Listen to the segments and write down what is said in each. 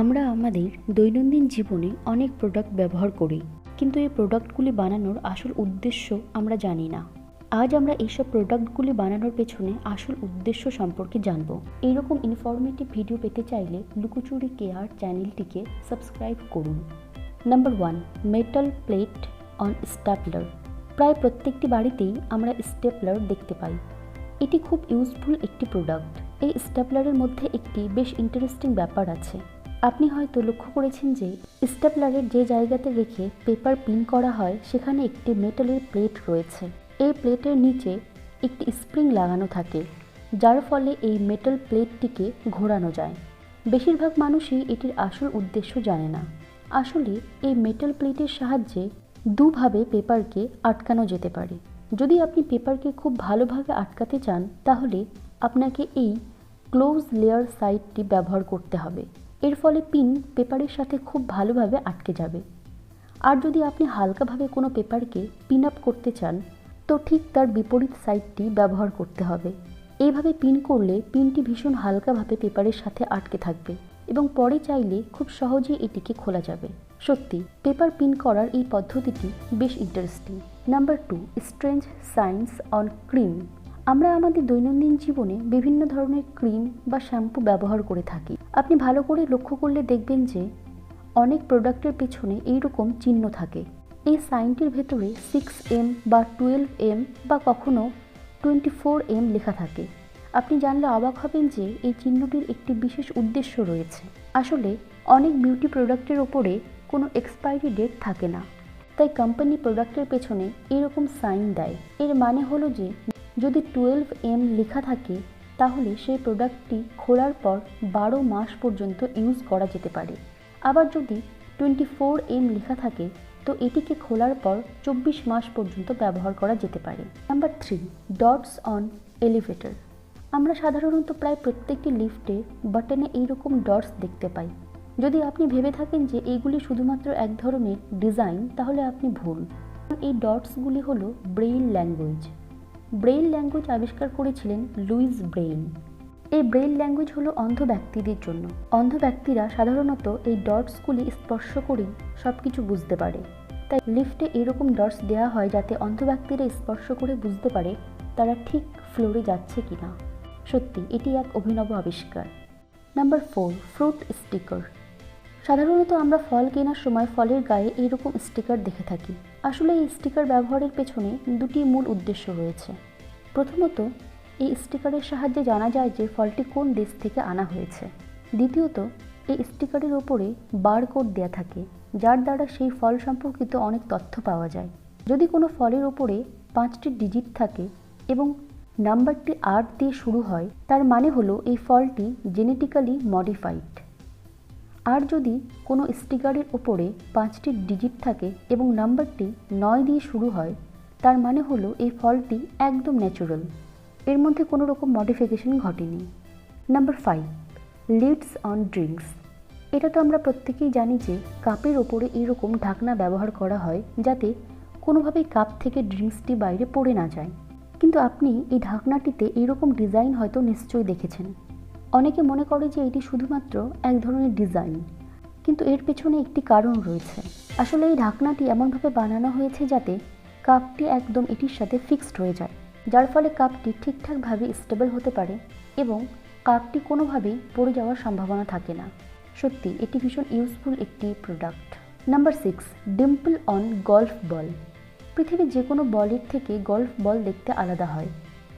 আমরা আমাদের দৈনন্দিন জীবনে অনেক প্রোডাক্ট ব্যবহার করি, কিন্তু এই প্রোডাক্টগুলি বানানোর আসল উদ্দেশ্য আমরা জানি না। আজ আমরা এইসব প্রোডাক্টগুলি বানানোর পেছনে আসল উদ্দেশ্য সম্পর্কে জানব। এইরকম ইনফরমেটিভ ভিডিও পেতে চাইলে লুকোচুরি কেয়ার চ্যানেলটিকে সাবস্ক্রাইব করুন। Number one metal plate on stapler প্রায় প্রত্যেকটি বাড়িতেই আমরা স্টেপলার দেখতে পাই। এটি খুব ইউজফুল একটি প্রোডাক্ট এই স্টেপলারের মধ্যে একটি বেশ ইন্টারেস্টিং ব্যাপার আছে। আপনি হয়তো লক্ষ্য করেছেন যে স্টেপলারের যে জায়গাতে রেখে পেপার পিন করা হয়, সেখানে একটি মেটালের প্লেট রয়েছে। এই প্লেটের নিচে একটি স্প্রিং লাগানো থাকে, যার ফলে এই মেটাল প্লেটটিকে ঘোরানো যায়। বেশিরভাগ মানুষই এটির আসল উদ্দেশ্য জানে না। আসলে এই মেটাল প্লেটের সাহায্যে দুভাবে পেপারকে আটকানো যেতে পারে। যদি আপনি পেপারকে খুব ভালোভাবে আটকাতে চান, তাহলে আপনাকে এই ক্লোজ লেয়ার সাইডটি ব্যবহার করতে হবে। এর ফলে পিন পেপারের সাথে খুব ভালোভাবে আটকে যাবে। আর যদি আপনি হালকাভাবে কোনো পেপারকে পিন আপ করতে চান, তো ঠিক তার বিপরীত সাইডটি ব্যবহার করতে হবে। এইভাবে পিন করলে পিনটি ভীষণ হালকাভাবে পেপারের সাথে আটকে থাকবে এবং পরে চাইলে খুব সহজেই এটিকে খোলা যাবে। সত্যি পেপার পিন করার এই পদ্ধতিটি বেশ interesting number two strange science on cream আমরা আমাদের দৈনন্দিন জীবনে বিভিন্ন ধরনের ক্রিম বা শ্যাম্পু ব্যবহার করে থাকি। আপনি ভালো করে লক্ষ্য করলে দেখবেন যে অনেক প্রোডাক্টের পেছনে এইরকম চিহ্ন থাকে। এই সাইনটির ভেতরে সিক্স এম বা টুয়েলভ এম বা কখনো টোয়েন্টি ফোর এম লেখা থাকে। আপনি জানলে অবাক হবেন যে এই চিহ্নটির একটি বিশেষ উদ্দেশ্য রয়েছে। আসলে অনেক বিউটি প্রোডাক্টের ওপরে কোনো এক্সপায়ারি ডেট থাকে না। তাই কোম্পানি প্রোডাক্টের পেছনে এরকম সাইন দেয়। এর মানে হলো যে যদি টুয়েলভ এম লেখা থাকে, তাহলে সেই প্রোডাক্টটি খোলার পর বারো মাস পর্যন্ত ইউজ করা যেতে পারে। আবার যদি টোয়েন্টি ফোর এম লেখা থাকে, তো এটিকে খোলার পর চব্বিশ মাস পর্যন্ত ব্যবহার করা যেতে পারে। Number three, dots on elevator. আমরা সাধারণত প্রায় প্রত্যেকটি লিফটে বাটনে এইরকম ডটস দেখতে পাই। যদি আপনি ভেবে থাকেন যে এইগুলি শুধুমাত্র এক ধরনের ডিজাইন, তাহলে আপনি ভুল। এই ডটসগুলি হলো ব্রেইল ল্যাঙ্গুয়েজ। ব্রেইল ল্যাঙ্গুয়েজ আবিষ্কার করেছিলেন লুইস ব্রেইল। এই ব্রেইল ল্যাঙ্গুয়েজ হলো অন্ধ ব্যক্তিদের জন্য। অন্ধ ব্যক্তিরা সাধারণত এই ডটসগুলি স্পর্শ করেই সব কিছু বুঝতে পারে। তাই লিফটে এরকম ডটস দেওয়া হয় যাতে অন্ধ ব্যক্তিরা স্পর্শ করে বুঝতে পারে তারা ঠিক ফ্লোরে যাচ্ছে কি না সত্যি, এটি এক অভিনব আবিষ্কার। Number four, fruit sticker. সাধারণত আমরা ফল কেনার সময় ফলের গায়ে এইরকম স্টিকার দেখে থাকি। আসলে এই স্টিকার ব্যবহারের পেছনে দুটি মূল উদ্দেশ্য রয়েছে। প্রথমত, এই স্টিকারের সাহায্যে জানা যায় যে ফলটি কোন দেশ থেকে আনা হয়েছে। দ্বিতীয়ত, এই স্টিকারের ওপরে বারকোড দেয়া থাকে, যার দ্বারা সেই ফল সম্পর্কিত অনেক তথ্য পাওয়া যায়। যদি কোনো ফলের ওপরে পাঁচটি ডিজিট থাকে এবং নাম্বারটি আট দিয়ে শুরু হয়, তার মানে হলো এই ফলটি জেনেটিক্যালি মডিফাইড আর যদি কোনো স্টিকারের ওপরে পাঁচটি ডিজিট থাকে এবং নাম্বারটি নয় দিয়ে শুরু হয়, তার মানে হলো এই ফলটি একদম ন্যাচুরাল এর মধ্যে কোনো রকম মডিফিকেশন ঘটেনি। Number five lids on drinks এটা তো আমরা প্রত্যেকেই জানি যে কাপের ওপরে এরকম ঢাকনা ব্যবহার করা হয় যাতে কোনোভাবেই কাপ থেকে ড্রিঙ্কসটি বাইরে পড়ে না যায়। কিন্তু আপনি এই ঢাকনাটিতে এইরকম ডিজাইন হয়তো নিশ্চয়ই দেখেছেন। অনেকে মনে করে যে এটি শুধুমাত্র এক ধরনের ডিজাইন, কিন্তু এর পেছনে একটি কারণ রয়েছে। আসলে এই ঢাকনাটি এমনভাবে বানানো হয়েছে যাতে কাপটি একদম এটির সাথে ফিক্সড হয়ে যায়, যার ফলে কাপটি ঠিকঠাকভাবে স্টেবল হতে পারে এবং কাপটি কোনোভাবেই পড়ে যাওয়ার সম্ভাবনা থাকে না। সত্যি, এটি ভীষণ ইউজফুল একটি product. Number six, dimple on golf ball. পৃথিবীর যে কোনো বলের থেকে গল্ফ বল দেখতে আলাদা হয়।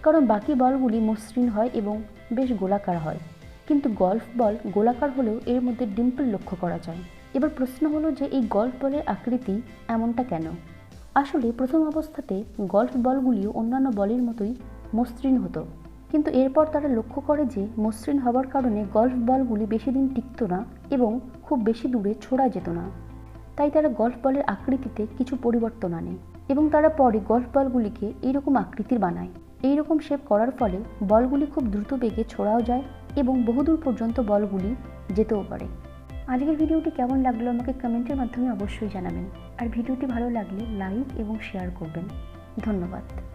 কারণ বাকি বলগুলি মসৃণ হয় এবং বেশ গোলাকার হয়। কিন্তু গল্ফ বল গোলাকার হলেও এর মধ্যে ডিম্পল লক্ষ্য করা যায়। এবার প্রশ্ন হলো যে এই গল্ফ বলের আকৃতি এমনটা কেন? আসলে প্রথম অবস্থাতে গল্ফ বলগুলিও অন্যান্য বলের মতোই মসৃণ হতো। কিন্তু এরপর তারা লক্ষ্য করে যে মসৃণ হওয়ার কারণে গল্ফ বলগুলি বেশি দিন টিকত না এবং খুব বেশি দূরে ছোড়া যেত না। তাই তারা গল্ফ বলের আকৃতিতে কিছু পরিবর্তন আনে এবং তারা পরে গল্ফ বলগুলিকে এইরকম আকৃতির বানায়। এইরকম শেপ করার ফলে বলগুলি খুব দ্রুত বেগে ছোড়াও যায় এবং বহুদূর পর্যন্ত বলগুলি যেতেও পারে। আজকের ভিডিওটি কেমন লাগল আমাকে কমেন্টের মাধ্যমে অবশ্যই জানাবেন। আর ভিডিওটি ভালো লাগলে লাইক এবং শেয়ার করবেন। ধন্যবাদ।